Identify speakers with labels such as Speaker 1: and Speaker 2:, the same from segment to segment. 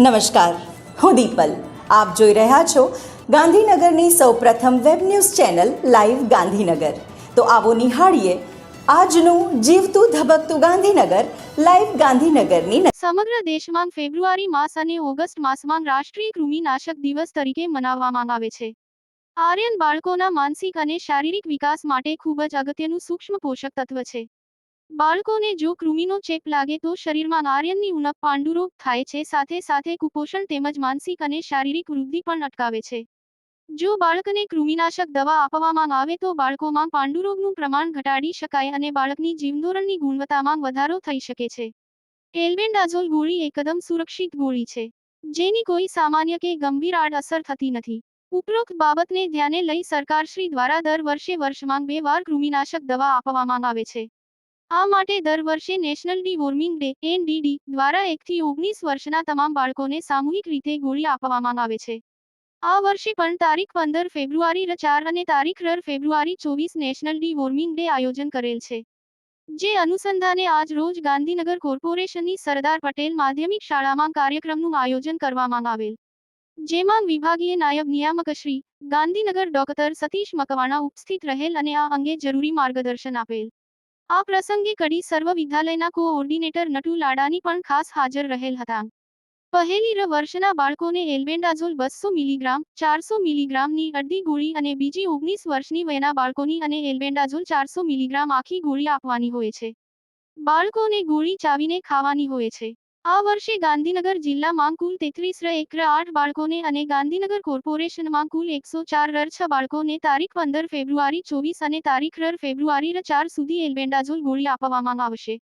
Speaker 1: નમસ્કાર. હું દીપલ. આપ જોઈ રહ્યા છો ગાંધીનગરની સૌપ્રથમ web news channel live Gandhinagar. તો આવો નિહાળીએ આજનું જીવતું ધબકતું ગાંધીનગર લાઈવ ગાંધીનગરની
Speaker 2: સમગ્ર દેશમાં ફેબ્રુઆરી માસ અને ઓગસ્ટ માસમાં રાષ્ટ્રીય કૃમિનાશક દિવસ તરીકે મનાવવામાં આવે છે. આર્યન બાળકોના માનસિક અને શારીરિક વિકાસ માટે ખૂબ જ અગત્યનું સૂક્ષ્મ પોષક તત્વ છે. બાળકોને જો કૃમિનો ચેપ લાગે તો શરીરમાં આર્યનની ઉણપ, પાંડુરોગ થાય છે. સાથે સાથે કુપોષણ તેમજ માનસિક અને શારીરિક વૃદ્ધિ પણ અટકાવે છે. જો બાળકને કૃમિનાશક દવા આપવામાં આવે તો બાળકોમાં પાંડુરોગનું પ્રમાણ ઘટાડી શકાય અને બાળકની જીવનધોરણની ગુણવત્તામાં વધારો થઈ શકે છે. એલ્બેન્ડાઝોલ ગોળી એકદમ સુરક્ષિત ગોળી છે, જેની કોઈ સામાન્ય કે ગંભીર આડઅસર થતી નથી. ઉપરોક્ત બાબતને ધ્યાને લઈ સરકારશ્રી દ્વારા દર વર્ષે વર્ષમાં બે વાર કૃમિનાશક દવા આપવામાં આવે છે. આ માટે દર વર્ષે national deworming day NDD દ્વારા એકથી ઓગણીસ વર્ષના તમામ બાળકોને સામૂહિક રીતે ગોળી આપવામાં આવે છે. આ વર્ષે પણ તારીખ પંદર ફેબ્રુઆરી ચાર અને તારીખ રર ફેબ્રુઆરી ચોવીસ નેશનલ ડી વોર્મિંગ ડે આયોજન કરેલ છે. જે અનુસંધાને આજ રોજ ગાંધીનગર કોર્પોરેશનની સરદાર પટેલ માધ્યમિક શાળામાં કાર્યક્રમનું આયોજન કરવામાં આવેલ. જેમાં વિભાગીય નાયબ નિયામક શ્રી ગાંધીનગર ડોક્ટર સતીશ મકવાણા ઉપસ્થિત રહેલ અને આ અંગે જરૂરી માર્ગદર્શન આપેલ. આ પ્રસંગે કડી સર્વ વિદ્યાલયના કોઓર્ડિનેટર નટુ લાડાની પણ ખાસ હાજર રહેલ હતા. પહેલી ર વર્ષના બાળકોને એલ્બેન્ડાઝોલ બસો મિલીગ્રામ, ચારસો મિલીગ્રામની અડધી ગોળી અને બીજી ઓગણીસ વર્ષની વયના બાળકોની અને એલ્બેન્ડાઝોલ ચારસો મિલીગ્રામ આખી ગોળી આપવાની હોય છે. બાળકોને ગોળી ચાવીને ખાવાની હોય છે. આ વર્ષે ગાંધીનગર જિલ્લામાં કુલ તેત્રીસ ર એક ર આઠ બાળકોને અને ગાંધીનગર કોર્પોરેશનમાં કુલ એકસો ચાર ર છ બાળકોને તારીખ પંદર ફેબ્રુઆરી ચોવીસ અને તારીખ ર ફેબ્રુઆરી ર ચાર સુધી એલ્બેન્ડાઝોલ ગોળી આપવામાં આવશે.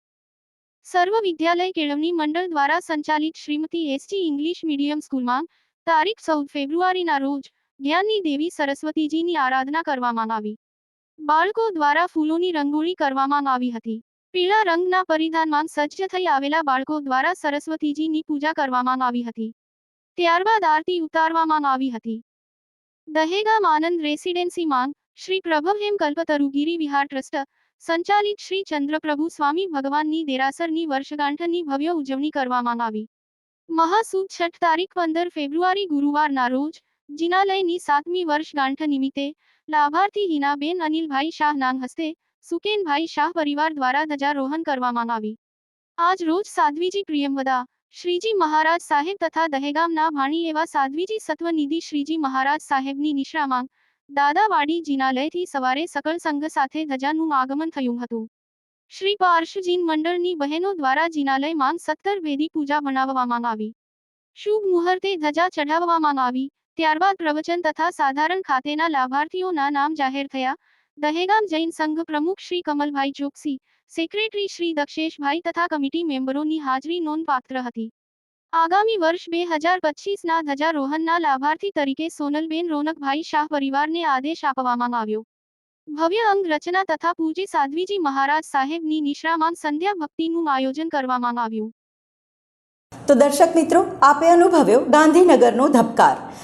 Speaker 2: સર્વ વિદ્યાલય કેળવણી મંડળ દ્વારા સંચાલિત શ્રીમતી એસટી ઇંગ્લિશ મીડિયમ સ્કૂલમાં તારીખ ચૌદ ફેબ્રુઆરીના રોજ જ્ઞાનની દેવી સરસ્વતીજીની આરાધના કરવામાં આવી. બાળકો દ્વારા ફૂલોની રંગોળી કરવામાં આવી હતી. પીળા રંગના પરિધાનમાં સજ્જ થઈ આવેલા બાળકો દ્વારા સરસ્વતીજીની પૂજા કરવામાં આવી હતી. ત્યારબાદ આરતી ઉતારવામાં આવી હતી. દહેગામ આનંદ રેસિડેન્સીમાં શ્રી પ્રભવ હેમ કલ્પતરુ ગિરી વિહાર ટ્રસ્ટ, સંચાલિત શ્રી ચંદ્રપ્રભુ સ્વામી ભગવાનની દેરાસરની વર્ષગાંઠની ભવ્ય ઉજવણી કરવામાં આવી. મહાસુદ છઠ તારીખ પંદર ફેબ્રુઆરી ગુરુવારના રોજ, જિનાલયની સાતમી વર્ષગાંઠ નિમિત્તે, લાભાર્થી હિનાબેન અનિલભાઈ શાહના હસ્તે સુકેનભાઈ શાહ પરિવાર દ્વારા ધ્વજારોહણ કરવામાં આવી. આજ રોજ સાધ્વીજી પ્રિયમવદા, શ્રીજી મહારાજ સાહેબ તથા દહેગામના ભાણી એવા સાધ્વીજી સત્વનિધિ શ્રીજી મહારાજ સાહેબની નિશ્રામાં દાદાવાડી જિનાલયથી સવારે સકળ સંઘ સાથે ધજાનું આગમન થયું હતું. શ્રી પાર્શજીન મંડળની બહેનો દ્વારા જિનાલયમાં સત્તર ભેદી પૂજા બનાવવામાં આવી. શુભ મુહૂર્તે ધજા ચઢાવવામાં આવી, ત્યારબાદ પ્રવચન તથા સાધારણ ખાતેના લાભાર્થીઓના નામ જાહેર થયા દહેગામ જૈન સંઘ પ્રમુખ શ્રી કમલભાઈ ચોકસી, સેક્રેટરી શ્રી દક્ષેશભાઈ તથા કમિટી મેમ્બરોની હાજરી નોંધપાત્ર હતી. આગામી વર્ષ બે હજાર પચીસના ધજારોહણના લાભાર્થી તરીકે સોનલબેન રોનકભાઈ શાહ પરિવારને આદેશ આપવામાં આવ્યો. ભવ્ય અંગ રચના તથા પૂજી સાધ્વીજી મહારાજ સાહેબની નિશ્રામાં સંધ્યા ભક્તિનું આયોજન કરવામાં આવ્યું.
Speaker 1: તો દર્શક મિત્રો, આપે અનુભવ્યો ગાંધીનગરનો ધબકાર.